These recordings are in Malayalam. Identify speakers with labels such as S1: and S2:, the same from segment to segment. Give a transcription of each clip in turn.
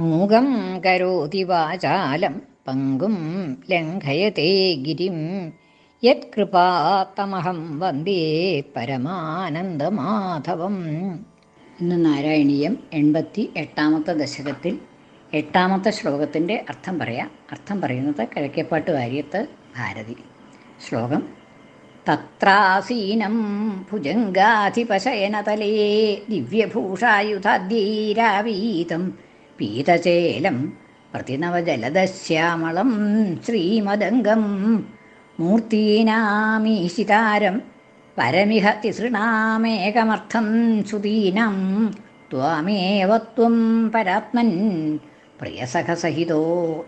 S1: മൂകം കരോതി വാചാലം പങ്കും ലംഘയത്തെ ഗിരിം. യത്കൃപാത്തമഹം വന്ദേ പരമാനന്ദമാധവം. ഇന്ന് നാരായണീയം എൺപത്തി എട്ടാമത്തെ ദശകത്തിൽ എട്ടാമത്തെ ശ്ലോകത്തിന്റെ അർത്ഥം പറയാം. അർത്ഥം പറയുന്നത് കിഴക്കേപ്പാട്ട് വാര്യത്ത് ഭാരതി. ശ്ലോകം തത്രാസീനം ഭുജംഗാധിപശയനതലേ ദിവ്യഭൂഷായുധാദ്യൈരാവീതം പീതചേലം പ്രതിനവജലദശ്യാമളം ശ്രീമദംഗം മൂർത്തീനാമീശിതാരം പരമിഹ തിസൃണാമേകമർത്ഥം സുദീനം ത്വാമേവ ത്വം പരാത്മൻ പ്രിയസഖസഹിതോ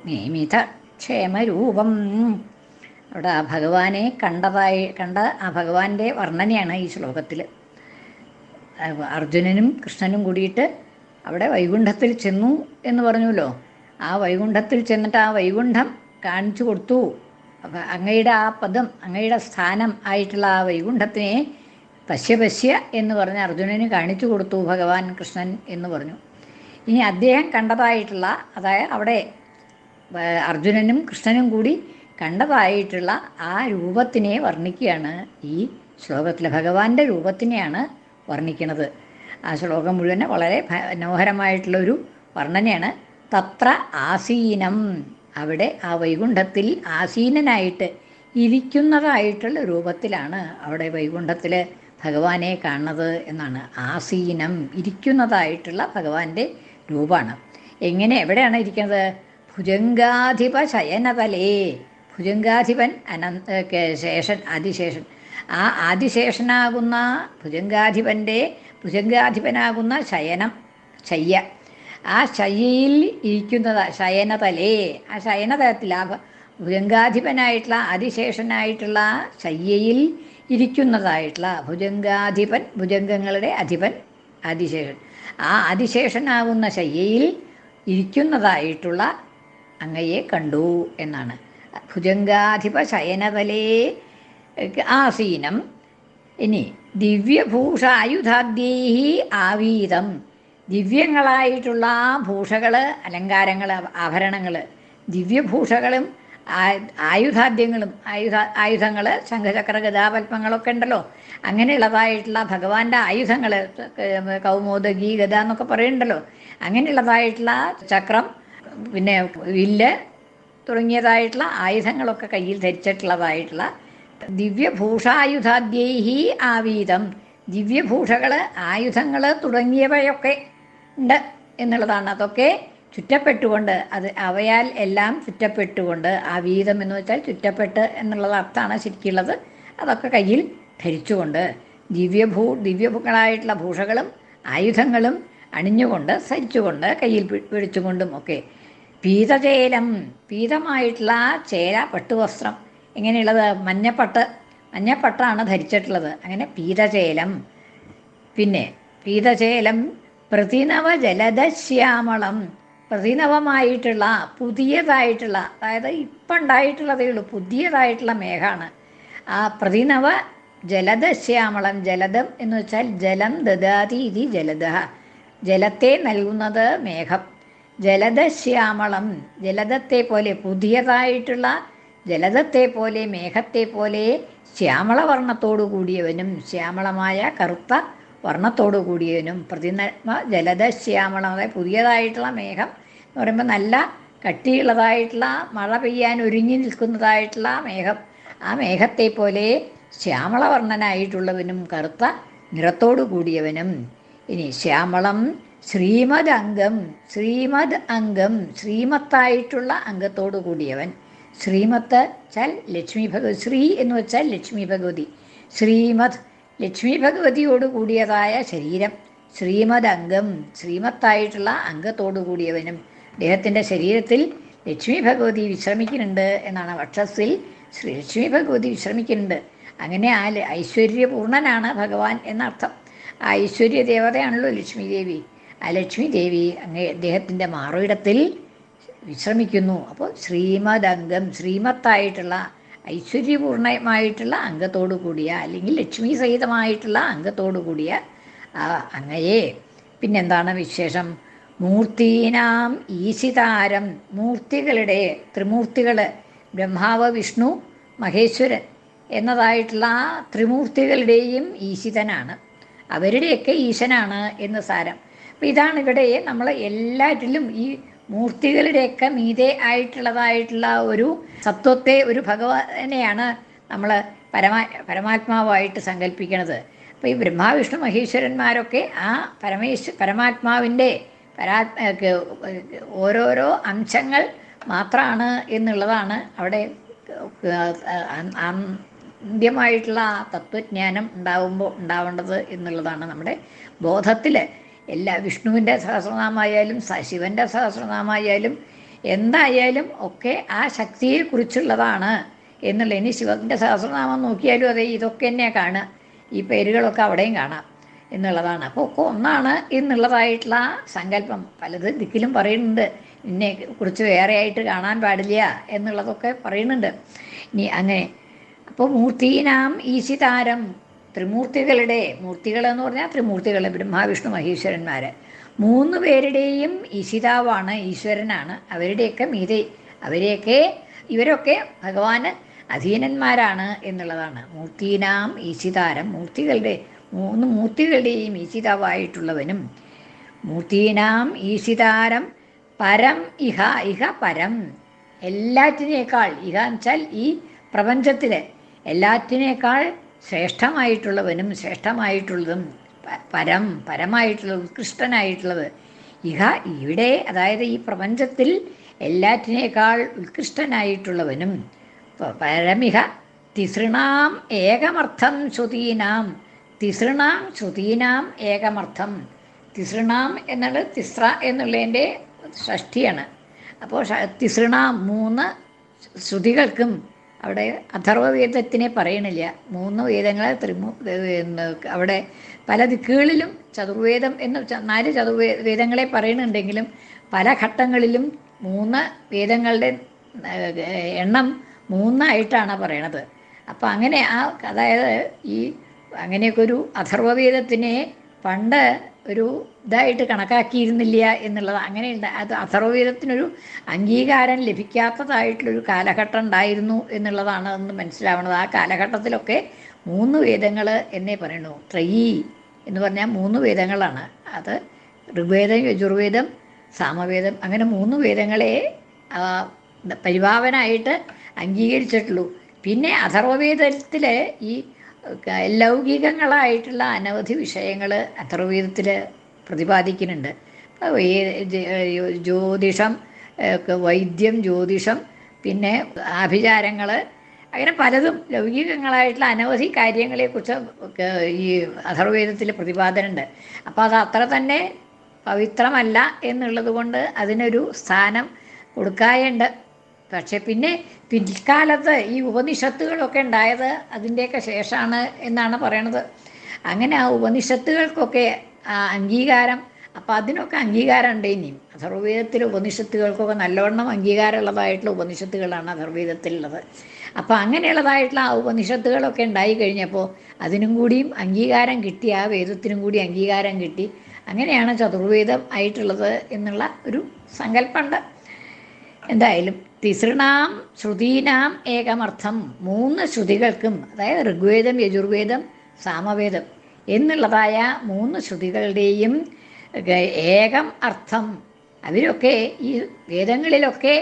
S1: നിയമിത ക്ഷേമരൂപം. അവിടെ ആ ഭഗവാനെ കണ്ടതായി കണ്ട ആ ഭഗവാന്റെ വർണനയാണ് ഈ ശ്ലോകത്തിൽ അർജുനനും കൃഷ്ണനും കൂടിയിട്ട് അവിടെ വൈകുണ്ഠത്തിൽ ചെന്നു എന്ന് പറഞ്ഞല്ലോ ആ വൈകുണ്ഠത്തിൽ ചെന്നിട്ട് ആ വൈകുണ്ഠം കാണിച്ചു കൊടുത്തു. അങ്ങയുടെ ആ പദം അങ്ങയുടെ സ്ഥാനം ആയിട്ടുള്ള ആ വൈകുണ്ഠത്തിനെ പശ്യ പശ്യ എന്ന് പറഞ്ഞ് അർജുനന് കാണിച്ചു കൊടുത്തു ഭഗവാൻ കൃഷ്ണൻ എന്ന് പറഞ്ഞു. ഇനി അദ്ദേഹം കണ്ടതായിട്ടുള്ള അതായത് അവിടെ അർജുനനും കൃഷ്ണനും കൂടി കണ്ടതായിട്ടുള്ള ആ രൂപത്തിനെ വർണിക്കുകയാണ് ഈ ശ്ലോകത്തിലെ ഭഗവാന്റെ രൂപത്തിനെയാണ് വർണിക്കുന്നത്. ആ ശ്ലോകം മുഴുവൻ വളരെ മനോഹരമായിട്ടുള്ളൊരു വർണനയാണ്. തത്ര ആസീനം. അവിടെ ആ വൈകുണ്ഠത്തിൽ ആസീനനായിട്ട് ഇരിക്കുന്നതായിട്ടുള്ള രൂപത്തിലാണ് അവിടെ വൈകുണ്ഠത്തിൽ ഭഗവാനെ കാണുന്നത് എന്നാണ്. ആസീനം ഇരിക്കുന്നതായിട്ടുള്ള ഭഗവാന്റെ രൂപമാണ്. എങ്ങനെ എവിടെയാണ് ഇരിക്കുന്നത്? ഭുജങ്കാധിപ ശയനതലേ ഭുജങ്കാധിപൻ അനന്ത ശേഷൻ ആദിശേഷൻ. ആ ആദിശേഷനാകുന്ന ഭുജംഗാധിപന്റെ ഭുജംഗാധിപനാകുന്ന ശയനം ശയ്യ. ആ ശയ്യയിൽ ഇരിക്കുന്നത് ശയനതലേ. ആ ശയനതലത്തിൽ ആ ഭുജംഗാധിപനായിട്ടുള്ള അതിശേഷനായിട്ടുള്ള ശയ്യയിൽ ഇരിക്കുന്നതായിട്ടുള്ള ഭുജംഗാധിപൻ ഭുജംഗങ്ങളുടെ അധിപൻ അതിശേഷൻ. ആ അതിശേഷനാകുന്ന ശയ്യയിൽ ഇരിക്കുന്നതായിട്ടുള്ള അങ്ങയെ കണ്ടു എന്നാണ്. ഭുജംഗാധിപ ശയനതലേ ആസീനം ഇനി ദിവ്യഭൂഷായുധാദ്യൈ ആവീതം. ദിവ്യങ്ങളായിട്ടുള്ള ഭൂഷകൾ അലങ്കാരങ്ങൾ ആഭരണങ്ങൾ ദിവ്യഭൂഷകളും ആയുധാദ്യങ്ങളും ആയുധ ആയുധങ്ങൾ ശംഖചക്ര ഗതാപത്മങ്ങളൊക്കെ ഉണ്ടല്ലോ. അങ്ങനെയുള്ളതായിട്ടുള്ള ഭഗവാന്റെ ആയുധങ്ങൾ കൗമോദകി ഗത എന്നൊക്കെ പറയുന്നുണ്ടല്ലോ. അങ്ങനെയുള്ളതായിട്ടുള്ള ചക്രം പിന്നെ വില്ല് തുടങ്ങിയതായിട്ടുള്ള ആയുധങ്ങളൊക്കെ കയ്യിൽ ധരിച്ചിട്ടുള്ളതായിട്ടുള്ള ദിവ്യഭൂഷായുധാദ്യൈഹി ആവീതം. ദിവ്യഭൂഷകൾ ആയുധങ്ങൾ തുടങ്ങിയവയൊക്കെ ഉണ്ട് എന്നുള്ളതാണ്. അതൊക്കെ ചുറ്റപ്പെട്ടുകൊണ്ട് അത് അവയാൽ എല്ലാം ചുറ്റപ്പെട്ടുകൊണ്ട് ആവീതം എന്ന് വെച്ചാൽ ചുറ്റപ്പെട്ട് എന്നുള്ള അർത്ഥമാണ് ശരിക്കുള്ളത്. അതൊക്കെ കയ്യിൽ ധരിച്ചുകൊണ്ട് ദിവ്യഭൂ ദിവ്യഭൂക്കളായിട്ടുള്ള ഭൂഷകളും ആയുധങ്ങളും അണിഞ്ഞുകൊണ്ട് സരിച്ചുകൊണ്ട് കയ്യിൽ പിടിച്ചുകൊണ്ടും ഒക്കെ. പീതചേലം പീതമായിട്ടുള്ള ചേല പട്ടുവസ്ത്രം എങ്ങനെയുള്ളത് മഞ്ഞപ്പട്ട് മഞ്ഞപ്പട്ടാണ് ധരിച്ചിട്ടുള്ളത്. അങ്ങനെ പീതചേലം പിന്നെ പീതചേലം പ്രതിനവ ജലദശ്യാമളം പ്രതിനവമായിട്ടുള്ള പുതിയതായിട്ടുള്ള അതായത് ഇപ്പം ഉണ്ടായിട്ടുള്ളതേ ഉള്ളൂ പുതിയതായിട്ടുള്ള മേഘമാണ് ആ പ്രതിനവ ജലദശ്യാമളം ജലദം എന്ന് വെച്ചാൽ ജലം ദദാതി ഇതി ജലദ. ജലത്തെ നൽകുന്നത് മേഘം. ജലദശ്യാമളം ജലദത്തെ പോലെ പുതിയതായിട്ടുള്ള ജലദത്തെ പോലെ മേഘത്തെ പോലെ ശ്യാമളവർണത്തോടു കൂടിയവനും ശ്യാമളമായ കറുത്ത വർണത്തോടു കൂടിയവനും ജലദശ്യാമളം ശ്യാമള പുതിയതായിട്ടുള്ള മേഘം എന്ന് പറയുമ്പോൾ നല്ല കട്ടിയുള്ളതായിട്ടുള്ള മഴ പെയ്യാൻ ഒരുങ്ങി നിൽക്കുന്നതായിട്ടുള്ള മേഘം. ആ മേഘത്തെ പോലെ ശ്യാമളവർണനായിട്ടുള്ളവനും കറുത്ത നിറത്തോടു കൂടിയവനും ഇനി ശ്യാമളം ശ്രീമദ് അംഗം ശ്രീമദ് അംഗം ശ്രീമത്തായിട്ടുള്ള അംഗത്തോടു കൂടിയവൻ ശ്രീമത്ത് വെച്ചാൽ ലക്ഷ്മി ഭഗവതി ശ്രീ എന്ന് വെച്ചാൽ ലക്ഷ്മി ഭഗവതി. ശ്രീമത് ലക്ഷ്മി ഭഗവതിയോട് കൂടിയതായ ശരീരം ശ്രീമദ് അംഗം ശ്രീമത്തായിട്ടുള്ള അംഗത്തോടു കൂടിയവനും അദ്ദേഹത്തിന്റെ ശരീരത്തിൽ ലക്ഷ്മി ഭഗവതി വിശ്രമിക്കുന്നുണ്ട് എന്നാണ് വക്ഷസ്സിൽ ശ്രീ ലക്ഷ്മി ഭഗവതി വിശ്രമിക്കുന്നുണ്ട്. അങ്ങനെ ആ ഐശ്വര്യപൂർണനാണ് ഭഗവാൻ എന്നർത്ഥം. ആ ഐശ്വര്യ ദേവതയാണല്ലോ ലക്ഷ്മി ദേവി. ആ ലക്ഷ്മി ദേവി അങ്ങേ അദ്ദേഹത്തിന്റെ മാറുയിടത്തിൽ വിശ്രമിക്കുന്നു. അപ്പോൾ ശ്രീമദ് അംഗം ശ്രീമത്തായിട്ടുള്ള ഐശ്വര്യപൂർണമായിട്ടുള്ള അംഗത്തോടു കൂടിയ അല്ലെങ്കിൽ ലക്ഷ്മി സഹിതമായിട്ടുള്ള അംഗത്തോടു കൂടിയ ആ അങ്ങയെ. പിന്നെന്താണ് വിശേഷം? മൂർത്തീനാം ഈശിതാരം മൂർത്തികളുടെ ത്രിമൂർത്തികൾ ബ്രഹ്മാവ് വിഷ്ണു മഹേശ്വരൻ എന്നതായിട്ടുള്ള ആ ത്രിമൂർത്തികളുടെയും ഈശിതനാണ്. അവരുടെയൊക്കെ ഈശനാണ് എന്ന് സാരം. അപ്പം ഇതാണ് ഇവിടെ നമ്മൾ എല്ലാറ്റിലും ഈ മൂർത്തികളുടെയൊക്കെ മീതെ ആയിട്ടുള്ളതായിട്ടുള്ള ഒരു സത്വത്തെ ഒരു ഭഗവാനെയാണ് നമ്മൾ പരമാ പരമാത്മാവായിട്ട് സങ്കല്പിക്കുന്നത് അപ്പോൾ ഈ ബ്രഹ്മാവിഷ്ണു മഹേശ്വരന്മാരൊക്കെ ആ പരമേശ്വ പരമാത്മാവിന്റെ പരാ ഓരോരോ അംശങ്ങൾ മാത്രമാണ് എന്നുള്ളതാണ് അവിടെ അന്ത്യമായിട്ടുള്ള തത്വജ്ഞാനം ഉണ്ടാവുമ്പോൾ ഉണ്ടാവേണ്ടത് എന്നുള്ളതാണ് നമ്മുടെ ബോധത്തിൽ എല്ലാ വിഷ്ണുവിന്റെ സഹസ്രനാമായാലും ശിവന്റെ സഹസ്രനാമായാലും എന്തായാലും ഒക്കെ ആ ശക്തിയെക്കുറിച്ചുള്ളതാണ് എന്നുള്ള ഇനി ശിവന്റെ സഹസ്രനാമം നോക്കിയാലും അതെ ഇതൊക്കെ തന്നെയാണ് കാണുക. ഈ പേരുകളൊക്കെ അവിടെയും കാണാം എന്നുള്ളതാണ്. അപ്പോൾ ഒക്കെ ഒന്നാണ് എന്നുള്ളതായിട്ടുള്ള സങ്കല്പം. പലത് ദിക്കിലും പറയുന്നുണ്ട്. എന്നെ കുറിച്ച് വേറെ ആയിട്ട് കാണാൻ പാടില്ല എന്നുള്ളതൊക്കെ പറയുന്നുണ്ട്. ഇനി അങ്ങനെ. അപ്പോൾ മൂർത്തീനാം ഈശിതാരം ത്രിമൂർത്തികളുടെ മൂർത്തികളെന്ന് പറഞ്ഞാൽ ത്രിമൂർത്തികൾ ബ്രഹ്മാവിഷ്ണു മഹേശ്വരന്മാർ മൂന്ന് പേരുടെയും ഈശിതാവാണ് ഈശ്വരനാണ്. അവരുടെയൊക്കെ മീതെ അവരെയൊക്കെ ഇവരൊക്കെ ഭഗവാന് അധീനന്മാരാണ് എന്നുള്ളതാണ്. മൂർത്തീനാം ഈശിതാരം മൂർത്തികളുടെ മൂന്ന് മൂർത്തികളുടെയും ഈശിതാവായിട്ടുള്ളവനും മൂർത്തീനാം ഈശിതാരം പരം ഇഹ ഇഹ പരം. എല്ലാറ്റിനേക്കാൾ ഇഹ വെച്ചാൽ ഈ പ്രപഞ്ചത്തിലെ എല്ലാറ്റിനേക്കാൾ ശ്രേഷ്ഠമായിട്ടുള്ളവനും ശ്രേഷ്ഠമായിട്ടുള്ളതും പരം പരമായിട്ടുള്ള ഉത്കൃഷ്ടനായിട്ടുള്ളത്. ഇഹ ഇവിടെ അതായത് ഈ പ്രപഞ്ചത്തിൽ എല്ലാറ്റിനേക്കാൾ ഉത്കൃഷ്ടനായിട്ടുള്ളവനും പരമിഹ തിസൃണാം ഏകമർത്ഥം ശ്രുതീനാം. തിസൃണാം ശ്രുതീനാം ഏകമർത്ഥം. തിസൃണാം എന്നുള്ളത് തിസ്ര എന്നുള്ളതിന്റെ ഷഷ്ടിയാണ് അപ്പോൾ തിസൃണാം മൂന്ന് ശ്രുതികൾക്കും അവിടെ അഥർവവേദത്തിനെ പറയണില്ല. മൂന്ന് വേദങ്ങളെ ത്രിമു അവിടെ പല ദിക്കുകളിലും ചതുർവേദം എന്ന് നാല് ചതുർവേ വേദങ്ങളെ പറയുന്നുണ്ടെങ്കിലും പല ഘട്ടങ്ങളിലും മൂന്ന് വേദങ്ങളുടെ എണ്ണം മൂന്നായിട്ടാണ് പറയണത്. അപ്പം അങ്ങനെ ആ അതായത് ഈ അങ്ങനെയൊക്കെ ഒരു അഥർവവേദത്തിനെ പണ്ട് ഒരു ഇതായിട്ട് കണക്കാക്കിയിരുന്നില്ല എന്നുള്ളത്. അങ്ങനെയുണ്ട്. അത് അഥർവവേദത്തിനൊരു അംഗീകാരം ലഭിക്കാത്തതായിട്ടുള്ളൊരു കാലഘട്ടം ഉണ്ടായിരുന്നു എന്നുള്ളതാണ് എന്ന് മനസ്സിലാവുന്നത്. ആ കാലഘട്ടത്തിലൊക്കെ മൂന്ന് വേദങ്ങൾ എന്നേ പറയുന്നു. ത്രയീ എന്ന് പറഞ്ഞാൽ മൂന്ന് വേദങ്ങളാണ്. അത് ഋഗ്വേദം യജുർവേദം സാമവേദം അങ്ങനെ മൂന്ന് വേദങ്ങളെ പരിഭാവനായിട്ട് അംഗീകരിച്ചിട്ടുള്ളൂ. പിന്നെ അഥർവവേദത്തിലെ ഈ ലൗകികങ്ങളായിട്ടുള്ള അനവധി വിഷയങ്ങൾ അഥർവവേദത്തിൽ പ്രതിപാദിക്കുന്നുണ്ട്. ജ്യോതിഷം വൈദ്യം ജ്യോതിഷം പിന്നെ ആഭിചാരങ്ങൾ അങ്ങനെ പലതും ലൗകികങ്ങളായിട്ടുള്ള അനവധി കാര്യങ്ങളെക്കുറിച്ച് ഈ അഥർവേദത്തിൽ പ്രതിപാദനമുണ്ട് അപ്പോൾ അത് അത്ര തന്നെ പവിത്രമല്ല എന്നുള്ളത് കൊണ്ട് അതിനൊരു സ്ഥാനം കൊടുക്കായുണ്ട്. പക്ഷെ പിന്നെ പിൽക്കാലത്ത് ഈ ഉപനിഷത്തുകളൊക്കെ ഉണ്ടായത് അതിന്റെയൊക്കെ ശേഷമാണ് എന്നാണ് പറയണത്. അങ്ങനെ ആ ഉപനിഷത്തുകൾക്കൊക്കെ അംഗീകാരം അപ്പം അതിനൊക്കെ അംഗീകാരം ഉണ്ട് ഇനിയും. അഥർവേദത്തിലെ ഉപനിഷത്തുകൾക്കൊക്കെ നല്ലവണ്ണം അംഗീകാരമുള്ളതായിട്ടുള്ള ഉപനിഷത്തുകളാണ് അഥർവേദത്തിലുള്ളത് അപ്പോൾ അങ്ങനെയുള്ളതായിട്ടുള്ള ആ ഉപനിഷത്തുകളൊക്കെ ഉണ്ടായി കഴിഞ്ഞപ്പോൾ അതിനും കൂടിയും അംഗീകാരം കിട്ടി ആ വേദത്തിനും കൂടി അംഗീകാരം കിട്ടി. അങ്ങനെയാണ് ചതുർവേദം ആയിട്ടുള്ളത് എന്നുള്ള ഒരു സങ്കല്പമുണ്ട്. എന്തായാലും തിസൃണാം ശ്രുതീനാം ഏകമർത്ഥം. മൂന്ന് ശ്രുതികൾക്കും അതായത് ഋഗ്വേദം യജുർവേദം സാമവേദം എന്നുള്ളതായ മൂന്ന് ശ്രുതികളുടെയും ഏകം അർത്ഥം. അവരൊക്കെ ഈ വേദങ്ങളിലൊക്കെ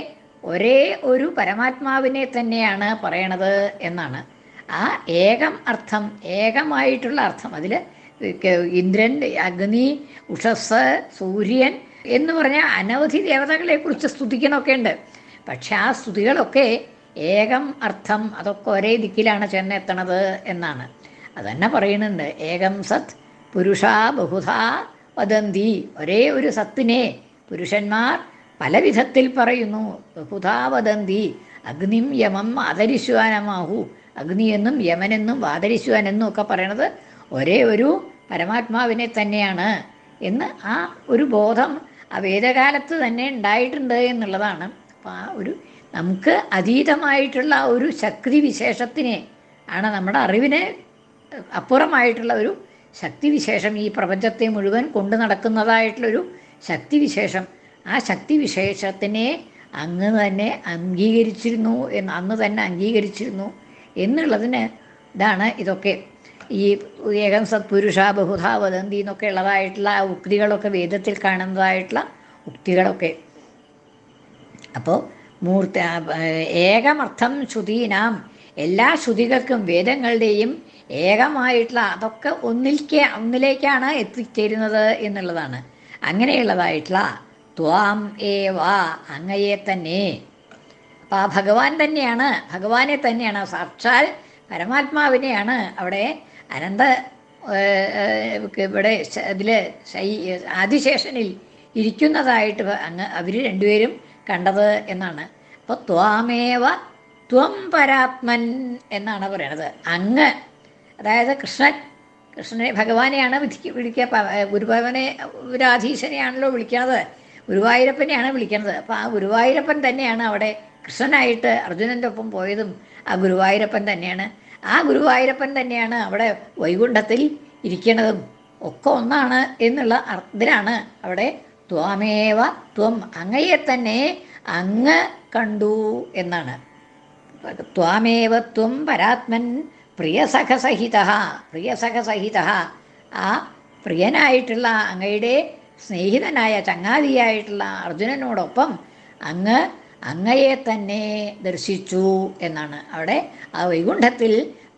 S1: ഒരേ ഒരു പരമാത്മാവിനെ തന്നെയാണ് പറയണത് എന്നാണ്. ആ ഏകം അർത്ഥം ഏകമായിട്ടുള്ള അർത്ഥം അതിൽ ഇന്ദ്രൻ അഗ്നി ഉഷസ് സൂര്യൻ എന്ന് പറഞ്ഞാൽ അനവധി ദേവതകളെക്കുറിച്ച് സ്തുതിക്കണമൊക്കെ ഉണ്ട്. പക്ഷെ ആ സ്തുതികളൊക്കെ ഏകം അർത്ഥം അതൊക്കെ ഒരേ ദിക്കിലാണ് ചെന്നെത്തണത് എന്നാണ്. അതന്നെ പറയുന്നുണ്ട്. ഏകം സത് പുരുഷ ബഹുധാ വദന്തി. ഒരേ ഒരു സത്തിനെ പുരുഷന്മാർ പല വിധത്തിൽ പറയുന്നു. ബഹുധാ വദന്തി. അഗ്നിം യമം ആദരിശ്വാനമാഹു. അഗ്നിയെന്നും യമനെന്നും വാദരിശ്വാനെന്നും ഒക്കെ പറയണത് ഒരേ ഒരു പരമാത്മാവിനെ തന്നെയാണ് എന്ന് ആ ഒരു ബോധം ആ വേദകാലത്ത് തന്നെ ഉണ്ടായിട്ടുണ്ട് എന്നുള്ളതാണ്. അപ്പോൾ ആ ഒരു നമുക്ക് അതീതമായിട്ടുള്ള ഒരു ശക്തി വിശേഷത്തിനെ ആണ് നമ്മുടെ അറിവിനെ അപ്പുറമായിട്ടുള്ള ഒരു ശക്തിവിശേഷം ഈ പ്രപഞ്ചത്തെ മുഴുവൻ കൊണ്ടു നടക്കുന്നതായിട്ടുള്ളൊരു ശക്തിവിശേഷം. ആ ശക്തിവിശേഷത്തിനെ അങ്ങ് തന്നെ അംഗീകരിച്ചിരുന്നു എന്ന് അന്ന് തന്നെ അംഗീകരിച്ചിരുന്നു എന്നുള്ളതിന് ഇതാണ് ഇതൊക്കെ. ഈ ഏകം സത്പുരുഷ ബഹുധാ വദന്തി എന്നൊക്കെ ഉള്ളതായിട്ടുള്ള ആ ഉക്തികളൊക്കെ വേദത്തിൽ കാണുന്നതായിട്ടുള്ള ഉക്തികളൊക്കെ. അപ്പോൾ മൂർത്തി ഏകമർത്ഥം ശ്രുതീനാം. എല്ലാ ശ്രുതികൾക്കും വേദങ്ങളുടെയും ഏകമായിട്ടുള്ള അതൊക്കെ ഒന്നിലേക്ക് ഒന്നിലേക്കാണ് എത്തിച്ചേരുന്നത് എന്നുള്ളതാണ്. അങ്ങനെയുള്ളതായിട്ടുള്ള ത്വാം ഏവ അങ്ങയെ തന്നെ. അപ്പോൾ ആ ഭഗവാൻ തന്നെയാണ് ഭഗവാനെ തന്നെയാണ്. സാക്ഷാൽ പരമാത്മാവിനെയാണ് അവിടെ അനന്ത ഇവിടെ ഇതിൽ ആദിശേഷനിൽ ഇരിക്കുന്നതായിട്ട് അങ്ങ് അവർ രണ്ടുപേരും കണ്ടത് എന്നാണ്. അപ്പോൾ ത്വാമേവ ത്വം പരാത്മൻ എന്നാണ് പറയണത്. അങ്ങ് അതായത് കൃഷ്ണൻ കൃഷ്ണനെ ഭഗവാനെയാണ് വിധിക്ക് വിളിക്കുക ഗുരുഭവനെ രാധീശനെയാണല്ലോ വിളിക്കുന്നത് ഗുരുവായൂരപ്പനെയാണ് വിളിക്കുന്നത് അപ്പോൾ ആ ഗുരുവായൂരപ്പൻ തന്നെയാണ് അവിടെ കൃഷ്ണനായിട്ട് അർജുനന്റെ ഒപ്പം പോയതും ആ ഗുരുവായൂരപ്പൻ തന്നെയാണ്. ആ ഗുരുവായൂരപ്പൻ തന്നെയാണ് അവിടെ വൈകുണ്ഠത്തിൽ ഇരിക്കണതും. ഒക്കെ ഒന്നാണ് എന്നുള്ള അർത്ഥത്തിലാണ് അവിടെ ത്വമേവ ത്വം അങ്ങയെ തന്നെ അങ്ങ് കണ്ടു എന്നാണ്. ത്വാമേവ ത്വം പരാത്മൻ പ്രിയസഖസഹിത പ്രിയസഖസഹിത. ആ പ്രിയനായിട്ടുള്ള അങ്ങയുടെ സ്നേഹിതനായ ചങ്ങാതിയായിട്ടുള്ള അർജുനനോടൊപ്പം അങ്ങ് അങ്ങയെ തന്നെ ദർശിച്ചു എന്നാണ്. അവിടെ ആ വൈകുണ്ഠത്തിൽ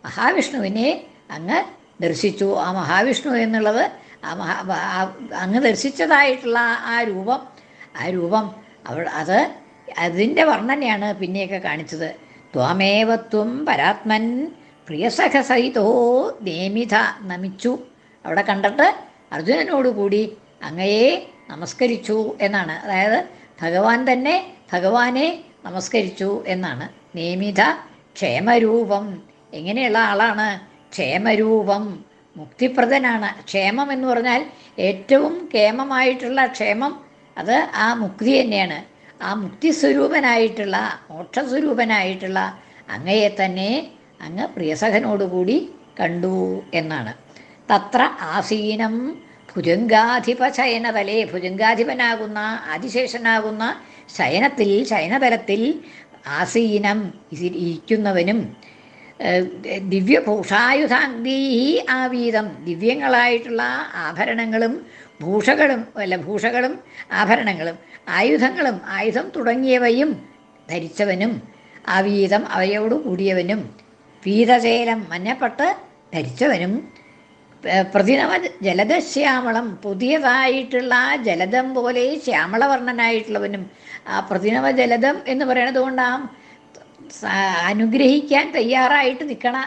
S1: മഹാവിഷ്ണുവിനെ അങ്ങ് ദർശിച്ചു. ആ മഹാവിഷ്ണു എന്നുള്ളത് അങ്ങ് ദർശിച്ചതായിട്ടുള്ള ആ രൂപം ആ രൂപം അവൾ അത് അതിന്റെ വർണനയാണ് പിന്നെയൊക്കെ കാണിച്ചത്. ത്വമേവത്വം പരാത്മൻ പ്രിയസഖസഹിതോ നേമിത നമിച്ചു. അവിടെ കണ്ടിട്ട് അർജുനനോടുകൂടി അങ്ങയെ നമസ്കരിച്ചു എന്നാണ്. അതായത് ഭഗവാൻ തന്നെ ഭഗവാനെ നമസ്കരിച്ചു എന്നാണ്. നിയമിത ക്ഷേമരൂപം. എങ്ങനെയുള്ള ആളാണ്? ക്ഷേമരൂപം. മുക്തിപ്രദനാണ്. ക്ഷേമം എന്ന് പറഞ്ഞാൽ ഏറ്റവും കേമമായിട്ടുള്ള ക്ഷേമം അത് ആ മുക്തി തന്നെയാണ്. ആ മുക്തിസ്വരൂപനായിട്ടുള്ള മോക്ഷസ്വരൂപനായിട്ടുള്ള അങ്ങയെ തന്നെ അങ്ങ് പ്രിയസഖനോടുകൂടി കണ്ടു എന്നാണ്. തത്ര ആസീനം ഭുജംഗാധിപ ശയനതലേ ഭുജംഗാധിപനാകുന്ന ആദിശേഷനാകുന്ന ശയനത്തിൽ ശയനതലത്തിൽ ആസീനം ഇരിക്കുന്നവനും ദിവ്യഭൂഷായുധാംഗീ ആവീതം. ദിവ്യങ്ങളായിട്ടുള്ള ആഭരണങ്ങളും ഭൂഷകളും അല്ല ഭൂഷകളും ആഭരണങ്ങളും ആയുധങ്ങളും ആയുധം തുടങ്ങിയവയും ധരിച്ചവനും ആവീതം അവയോട് കൂടിയവനും വീതശേലം മഞ്ഞപ്പട്ട് ധരിച്ചവനും പ്രതിനവ ജലദശ്യാമളം പുതിയതായിട്ടുള്ള ജലദം പോലെ ശ്യാമളവർണനായിട്ടുള്ളവനും ആ പ്രതിനവ ജലദം എന്ന് പറയുന്നത് കൊണ്ടാണ് അനുഗ്രഹിക്കാൻ തയ്യാറായിട്ട് നിൽക്കണ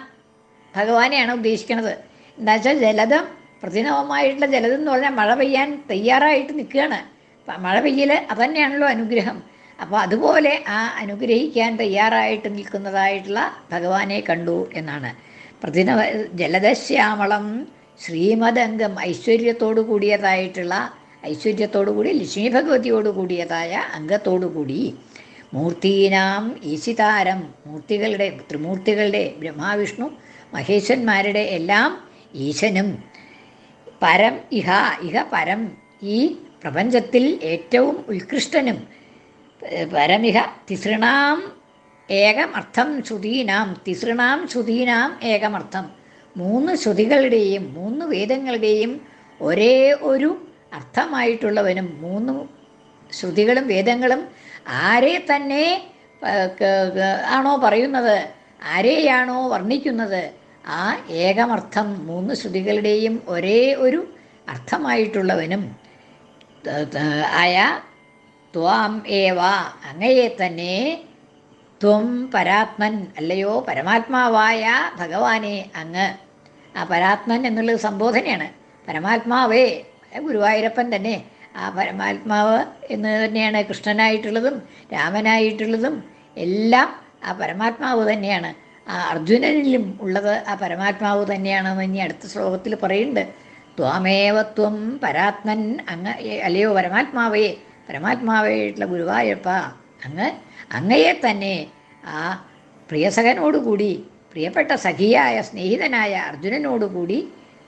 S1: ഭഗവാനെയാണ് ഉദ്ദേശിക്കുന്നത് എന്താ വെച്ചാൽ ജലതം പ്രതിനവമായിട്ടുള്ള ജലതം എന്ന് പറഞ്ഞാൽ മഴ പെയ്യാൻ തയ്യാറായിട്ട് നിൽക്കുകയാണ് മഴ പെയ്യൽ അതന്നെയാണല്ലോ അനുഗ്രഹം. അപ്പോൾ അതുപോലെ ആ അനുഗ്രഹിക്കാൻ തയ്യാറായിട്ട് നിൽക്കുന്നതായിട്ടുള്ള ഭഗവാനെ കണ്ടു എന്നാണ്. പ്രതിനവ ജലദശ്യാമളം ശ്രീമദംഗം ഐശ്വര്യത്തോടു കൂടിയതായിട്ടുള്ള ഐശ്വര്യത്തോടു കൂടി ലക്ഷ്മി ഭഗവതിയോട് കൂടിയതായ അംഗത്തോടു കൂടി മൂർത്തീനാം ഈശിതാരം. മൂർത്തികളുടെ ത്രിമൂർത്തികളുടെ ബ്രഹ്മാവിഷ്ണു മഹേശ്വന്മാരുടെ എല്ലാം ഈശനും. പരം ഇഹ ഇഹ പരം ഈ പ്രപഞ്ചത്തിൽ ഏറ്റവും ഉത്കൃഷ്ടനും. പരമിഹ തിസൃണാം ഏകമർത്ഥം ശ്രുതീനാം. തിസൃണാം ശ്രുതീനാം ഏകമർത്ഥം. മൂന്ന് ശ്രുതികളുടെയും മൂന്ന് വേദങ്ങളുടെയും ഒരേ ഒരു അർത്ഥമായിട്ടുള്ളവനും മൂന്ന് ശ്രുതികളും വേദങ്ങളും ആരെ തന്നെ ആണോ പറയുന്നത്? ആരെയാണോ വർണിക്കുന്നത്? ആ ഏകമർത്ഥം മൂന്ന് ശ്രുതികളുടെയും ഒരേ ഒരു അർത്ഥമായിട്ടുള്ളവനും ആയ ത്വാം ഏവ അങ്ങയെ തന്നെ ത്വം പരാത്മൻ അല്ലയോ പരമാത്മാവായ ഭഗവാനെ അങ്ങ്. ആ പരാത്മൻ എന്നുള്ളത് സംബോധനയാണ്. പരമാത്മാവേ ഗുരുവായൂരപ്പൻ തന്നെ. ആ പരമാത്മാവ് എന്ന് തന്നെയാണ് കൃഷ്ണനായിട്ടുള്ളതും രാമനായിട്ടുള്ളതും എല്ലാം ആ പരമാത്മാവ് തന്നെയാണ്. ആ അർജുനനിലും ഉള്ളത് ആ പരമാത്മാവ് തന്നെയാണെന്ന് ഇനി അടുത്ത ശ്ലോകത്തിൽ പറയുന്നുണ്ട്. ത്വാമേവത്വം പരാത്മൻ അങ്ങ് അല്ലയോ പരമാത്മാവയെ പരമാത്മാവായിട്ടുള്ള ഗുരുവായൂരപ്പ അങ്ങ് അങ്ങയെ തന്നെ ആ പ്രിയസഖനോടുകൂടി പ്രിയപ്പെട്ട സഖിയായ സ്നേഹിതനായ അർജുനനോടുകൂടി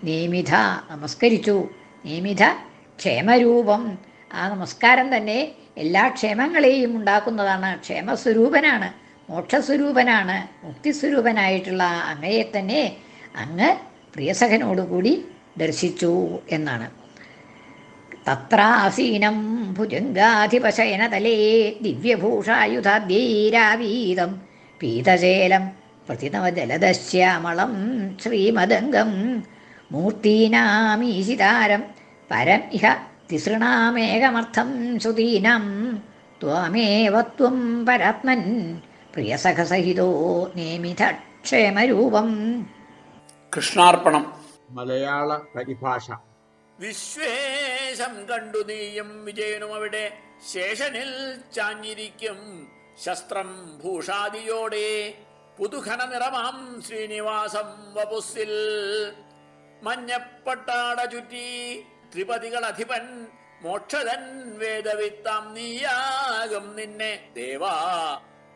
S1: നിയമിത നമസ്കരിച്ചു. നിയമിത ക്ഷേമരൂപം. ആ നമസ്കാരം തന്നെ എല്ലാ ക്ഷേമങ്ങളെയും ഉണ്ടാക്കുന്നതാണ്. ക്ഷേമസ്വരൂപനാണ്. മോക്ഷസ്വരൂപനാണ്. മുക്തിസ്വരൂപനായിട്ടുള്ള അങ്ങയെ തന്നെ അങ്ങ് പ്രിയസഖനോടുകൂടി ദർശിച്ചു എന്നാണ്. തത്രാസീനം ഭുജംഗാധിപശയനതലേ ദിവ്യഭൂഷായുധാദ്യൈരാവീതം പീതശേലം പ്രതിനവജലദശ്യാമളം ശ്രീമദംഗം. മൂർത്തീനാമീശിതാരം പരം ഇഹ തിസൃണാമേകമർത്ഥം ശ്രുതീനം ത്വമേവ ത്വം പരാത്മൻ പ്രിയസഖസഹിതോ നേമിതക്ഷേമരൂപം.
S2: കൃഷ്ണാർപ്പണം.
S3: മലയാള പരിഭാഷ.
S2: വിശ്വേശം കണ്ടു നീയും വിജയനും അവിടെ. ശേഷനിൽ ചാഞ്ഞിരിക്കും ശസ്ത്രം ഭൂഷാദിയോടെ. പുതുഘന നിറമാം ശ്രീനിവാസം വപുസിൽ മഞ്ഞപ്പട്ടാട ചുറ്റി ത്രിപതികൾ അധിപൻ മോക്ഷതൻ വേദവിത്താം നീയാകും നിന്നെ. ദേവാ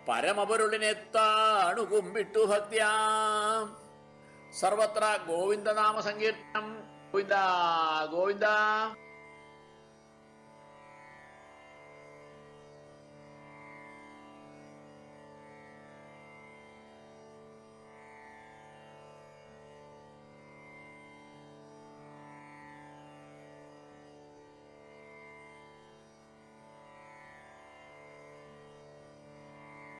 S2: പരമപൊരുളിനെ താണു കുമ്പിട്ടു ഭക്ത്യാം. സർവത്ര ഗോവിന്ദനാമ സങ്കീർത്തനം ഗോവിന്ദ ഗോവിന്ദ.